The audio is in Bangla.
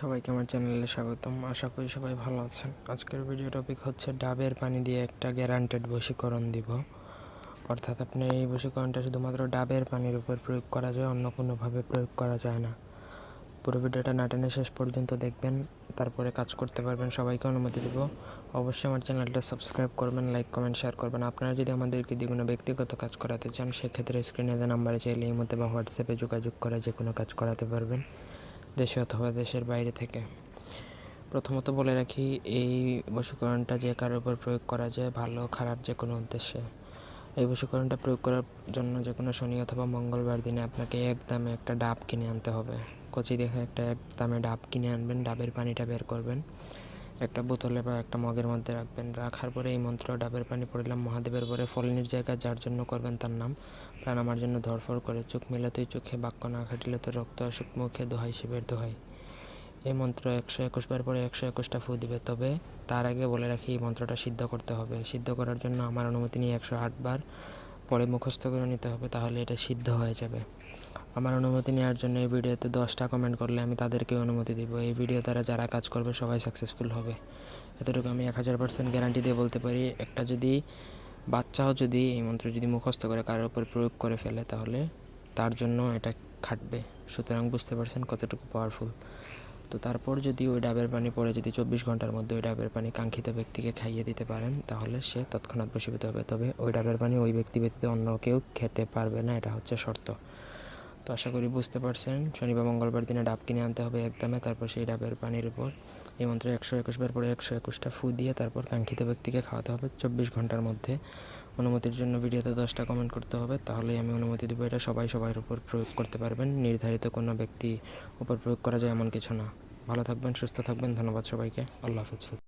সবাইকে আমার চ্যানেলে স্বাগতম। আশা করি সবাই ভালো আছেন। আজকের ভিডিও টপিক হচ্ছে ডাবের পানি দিয়ে একটা গ্যারান্টেড বশীকরণ দিব। অর্থাৎ আপনি এই বশীকরণটা শুধুমাত্র ডাবের পানির উপর প্রয়োগ করা যায়, অন্য কোনোভাবে প্রয়োগ করা যায় না। পুরো ভিডিওটা না টেনে শেষ পর্যন্ত দেখবেন, তারপরে কাজ করতে পারবেন, সবাইকে অনুমতি দেব। অবশ্যই আমার চ্যানেলটা সাবস্ক্রাইব করবেন লাইক কমেন্ট শেয়ার করবেন। আপনারা যদি আমাদেরকে দিয়ে কোনো ব্যক্তিগত কাজ করাতে চান, সেক্ষেত্রে স্ক্রিনে যে নাম্বারে চাইলে এই মধ্যে বা হোয়াটসঅ্যাপে যোগাযোগ করে যে কোনো কাজ করাতে পারবেন। দেশে অথবা দেশের বাইরে থেকে। প্রথমত বলে রাখি, এই বশীকরণটা যে কারোর উপর প্রয়োগ করা যায়, ভালো খারাপ যে কোনো উদ্দেশ্যে। এই বশীকরণটা প্রয়োগ করার জন্য যে কোনো শনি অথবা মঙ্গলবার দিনে আপনাকে এক দামে একটা ডাব কিনে আনতে হবে। কচি দেখে একটা এক দামে ডাব কিনে আনবেন, ডাবের পানিটা বের করবেন। একটা বোতলে বা একটা মগের মধ্যে রাখবেন। রাখার পরে এই মন্ত্র, ডাবের পানি পড়লাম মহাদেবের পরে ফলনির জায়গা যার জন্য করবেন তার নাম প্রাণ আমার জন্য ধরফর করে। চোখ মেলাতেই চোখে বাক্য না খাটিলে তো রক্ত আসুক মুখে দোহাই শিবের দোহাই। এই মন্ত্র একশো একুশ বার পরে একশো একুশটা ফু দিবে, তবে তার আগে বলে রাখি এই মন্ত্রটা সিদ্ধ করতে হবে। সিদ্ধ করার জন্য আমার অনুমতি নিয়ে একশো আট বার পরে মুখস্থ করে নিতে হবে, তাহলে এটা সিদ্ধ হয়ে যাবে। আমার অনুমতি নেওয়ার জন্য এই ভিডিওতে দশটা কমেন্ট করলে আমি তাদেরকে অনুমতি দিব। এই ভিডিও তারা যারা কাজ করবে সবাই সাকসেসফুল হবে। এতটুকু আমি এক হাজার পার্সেন্ট গ্যারান্টি দিয়ে বলতে পারি, একটা যদি বাচ্চাও যদি এই মন্ত্র যদি মুখস্থ করে, কারোর উপর প্রয়োগ করে ফেলে, তাহলে তার জন্য এটা খাটবে। সুতরাং বুঝতে পারছেন কতটুকু পাওয়ারফুল তো তারপর যদি ওই ডাবের পানি পরে যদি চব্বিশ ঘণ্টার মধ্যে ওই ডাবের পানি কাঙ্ক্ষিত ব্যক্তিকে খাইয়ে দিতে পারেন, তাহলে সে তৎক্ষণাৎ বসীভূত হবে। তবে ওই ডাবের পানি ওই ব্যক্তি ব্যতীত অন্য কেউ খেতে পারবে না, এটা হচ্ছে শর্ত। তো আশা করি বুঝতে পারছেন। শনিবার, মঙ্গলবার দিনে ডাব কিনে আনতে হবে একদমে তারপর সেই ডাবের পানির উপর এই মন্ত্রে একশো একুশ বার পরে একশো একুশটা ফু দিয়ে তারপর কাঙ্ক্ষিত ব্যক্তিকে খাওয়াতে হবে চব্বিশ ঘণ্টার মধ্যে। অনুমতির জন্য ভিডিওতে দশটা কমেন্ট করতে হবে, তাহলেই আমি অনুমতি দেবো। এটা সবাই সবার উপর প্রয়োগ করতে পারবেন। নির্ধারিত কোনো ব্যক্তি উপর প্রয়োগ করা যায় এমন কিছু না। ভালো থাকবেন, সুস্থ থাকবেন। ধন্যবাদ সবাইকে। আল্লাহ হাফিজ।